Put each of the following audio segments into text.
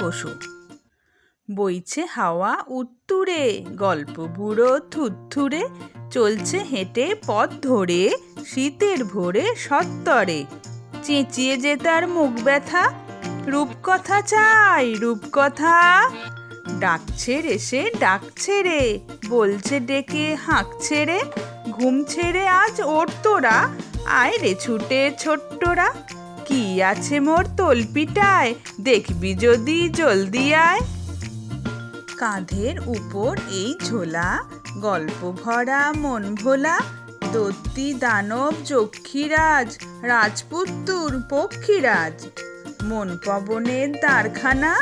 পশু বইছে হাওয়া উত্তুরে, গল্প বুড়ো থুত্থুরে, চলছে হেঁটে পথ ধরে, শীতের ভোরে সত্তরে। চেঁচিয়ে যে তার মুখ ব্যথা, রূপকথা চাই, রূপকথা। ডাকছে রে সে, ডাকছে রে, বলছে ডেকে, হাঁকছে রে ঘুম ছেড়ে আজ ওর তোরা, আয় রে ছুটে ছোট্টরা। কি আছে মোর তলপিটায়? দেখবি যদি জলদি আয়। কাঁধের উপর এই ঝোলা, গল্প ভরা মন ভোলা, দত্তি দানব যক্ষীরাজ, রাজপুত্তুর পক্ষীরাজ। মন পবনের দ্বারখানা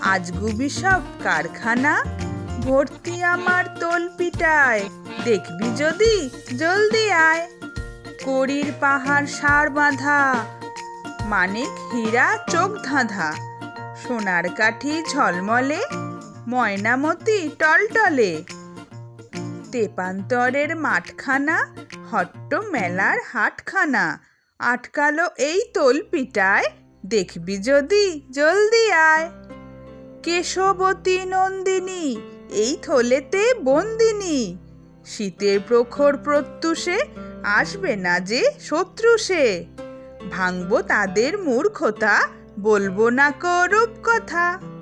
আজগুবি সব কারখানা। ভর্তি আমার তলপিটায়, দেখবি যদি জলদি আয়। করির পাহাড় সার বাঁধা মানিক হীরা চোখ ধাঁধা। সোনার কাঠি ঝলমলে, ময়নামতি টলটলে। তেপান্তরের মাঠখানা হট্ট মেলার হাটখানা। আটকালো এই তোলপিটায়, দেখবি যদি জলদি আয়। কেশবতী নন্দিনী, এই থলেতে বন্দিনী। শীতের প্রখর প্রত্যুষে, আসবে না যে শত্রু সে ভাঙবো তাদের মূর্খতা বলব না করূপ কথা।